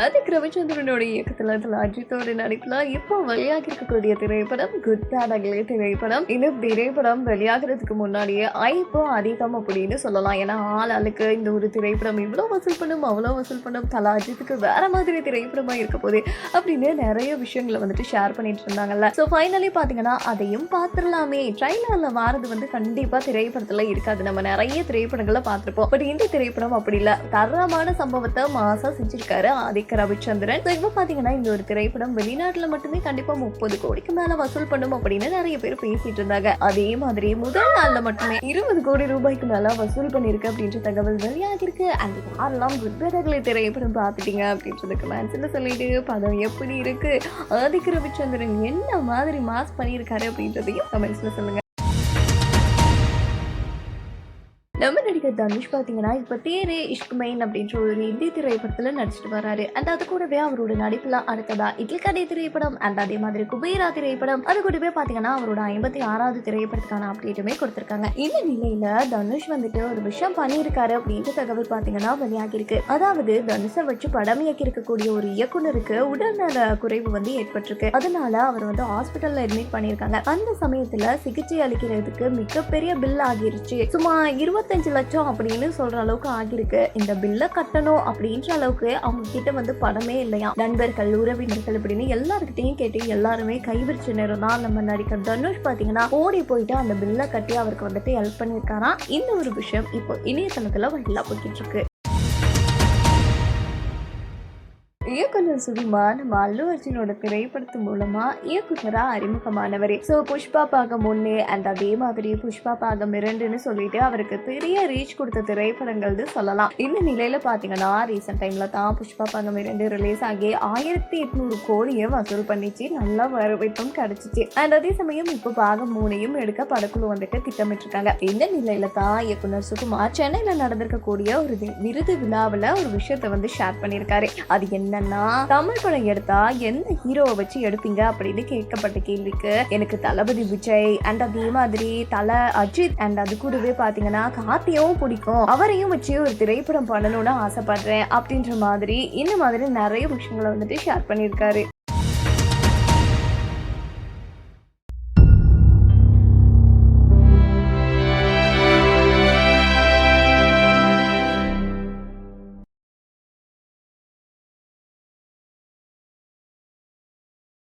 அதுக்கு ரவிச்சந்திரனோட இயக்கத்துல அதுல அஜித்தோட நடிப்புல இப்போ வெளியாக இருக்கக்கூடிய திரைப்படம் குட் பேட் அகலே திரைப்படம். இந்த திரைப்படம் வெளியாகிறதுக்கு முன்னாடியே ஐப்போ அதிகம் அப்படின்னு சொல்லலாம். ஏன்னா ஆள் ஆளுக்கு இந்த ஒரு திரைப்படம் இவ்வளோ வசூல் பண்ணும் அவ்வளோ வசூல் பண்ணும். தலா அஜித்துக்கு வேற மாதிரி திரைப்படமா இருக்க போகுது அப்படின்னு நிறைய விஷயங்களை வந்துட்டு ஷேர் பண்ணிட்டு இருந்தாங்கல்ல. ஸோ ஃபைனலி பார்த்தீங்கன்னா அதையும் பார்த்துடலாமே. ட்ரைலரில் வாரது வந்து கண்டிப்பாக திரைப்படத்தில் இருக்காது. நம்ம நிறைய திரைப்படங்களை பார்த்துருப்போம். பட் இந்த திரைப்படம் அப்படி இல்லை. தரமான சம்பவத்தை மாசா செஞ்சிருக்காரு. ஆதிக்க ரவிச்சந்திரன். So, இப்போ இந்த ஒரு திரைப்படம் வெளிநாட்டுல மட்டுமே கண்டிப்பா முப்பது கோடிக்கு மேல வசூல் பண்ணும் அப்படின்னு நிறைய பேர் பேசிட்டு இருந்தாங்க. அதே மாதிரி முதல் நாள்ல மட்டுமே இருபது கோடி ரூபாய்க்கு மேல வசூல் பண்ணிருக்கு அப்படின்ற தகவல் வெளியாகிருக்கு அந்த யாரெல்லாம் குட்பேதகளை திரைப்படம் பார்த்துட்டீங்க அப்படின்றது கமெண்ட்ஸ்ல சொல்லிட்டு படம் எப்படி இருக்கு? ஆதிக்க ரவிச்சந்திரன் என்ன மாதிரி மாஸ் பண்ணியிருக்காரு அப்படின்றதையும் கமெண்ட்ஸ்ல சொல்லுங்க. நடிகர் தனுஷ் பார்த்தீங்கன்னா இப்போ தேரே இஷ்குமைன் அப்படின்ற ஒரு இந்தி திரைப்படத்தில் நடிச்சிட்டு வராரு அண்ட் அது கூடவே அவரோட நடிப்புலாம் அடுத்ததா இட்லி கடை திரைப்படம் அண்ட் அதே மாதிரி குபேரா திரைப்படம். அது கூடவே பார்த்தீங்கன்னா அவரோட ஐம்பத்தி ஆறாவது திரைப்படத்துக்கான அப்டேட்டுமே கொடுத்துருக்காங்க. இந்த நிலையில தனுஷ் வந்துட்டு ஒரு விஷயம் பண்ணியிருக்காரு அப்படின்ற தகவல் பார்த்தீங்கன்னா வெளியாகிருக்கு அதாவது தனுஷை வச்சு படம் இயக்கியிருக்கக்கூடிய ஒரு இயக்குனருக்கு உடல்நல குறைவு வந்து ஏற்பட்டிருக்கு. அதனால அவர் வந்து ஹாஸ்பிட்டல்ல அட்மிட் பண்ணியிருக்காங்க. அந்த சமயத்துல சிகிச்சை அளிக்கிறதுக்கு மிகப்பெரிய பில் ஆகிருச்சு. சும்மா இருபத்தஞ்சு லட்சம் அப்படின்னு சொல்ற அளவுக்கு ஆகியிருக்கு. இந்த பில்லை கட்டணும் அப்படின்ற அளவுக்கு அவங்க கிட்ட வந்து பணமே இல்லையா? நண்பர்கள் உறவினர்கள் அப்படின்னு எல்லாருக்கிட்டையும் கேட்டு எல்லாருமே கைவிரிச்ச நேரம் தான் நம்ம நடிகர் தனுஷ் பாத்தீங்கன்னா ஓடி போயிட்டு அந்த பில்லை கட்டி அவருக்கு வந்துட்டு ஹெல்ப் பண்ணியிருக்காராம். இந்த ஒரு விஷயம் இப்போ இணையதளத்துல வைரலா போய்கிட்டு இருக்கு. இயக்குனர் சுகுமா நம்ம அல்லு அர்ஜுனோட திரைப்படத்து மூலமா இயக்குனரா அறிமுகமானவர். ஸோ புஷ்பா பாகம் ஒன்று அண்ட் அதே மாதிரி புஷ்பா பாகம் இரண்டுன்னு சொல்லிட்டு அவருக்கு பெரிய ரீச் கொடுத்த திரைப்படங்கள் சொல்லலாம். இந்த நிலையில பாத்தீங்கன்னா ரீசெண்ட் டைம்ல தான் புஷ்பா பாகம் இரண்டு ரிலீஸ் ஆகி ஆயிரத்தி எட்நூறு கோடியை வசூல் பண்ணிச்சு. நல்லா வரவேற்பும் கிடைச்சிச்சு. அண்ட் அதே சமயம் இப்போ பாகம் மூணையும் எடுக்க படக்குழு வந்துட்டு திட்டமிட்டிருக்காங்க. இந்த நிலையில தான் இயக்குனர் சுகுமார் சென்னையில நடந்திருக்கக்கூடிய ஒரு விருது விழாவில் ஒரு விஷயத்தை வந்து ஷேர் பண்ணியிருக்காரு. அது என்ன என்னன்னா தமிழ் படம் எடுத்தா எந்த ஹீரோவை வச்சு எடுப்பீங்க அப்படின்னு கேட்கப்பட்ட கேள்விக்கு எனக்கு தளபதி விஜய் அண்ட் அதே மாதிரி தல அஜித் அண்ட் அது கூடவே பாத்தீங்கன்னா கார்த்தியாவும் பிடிக்கும். அவரையும் வச்சு ஒரு திரைப்படம் பண்ணணும்னு ஆசைப்படுறேன் அப்படின்ற மாதிரி இந்த மாதிரி நிறைய விஷயங்களை வந்துட்டு ஷேர் பண்ணியிருக்காரு.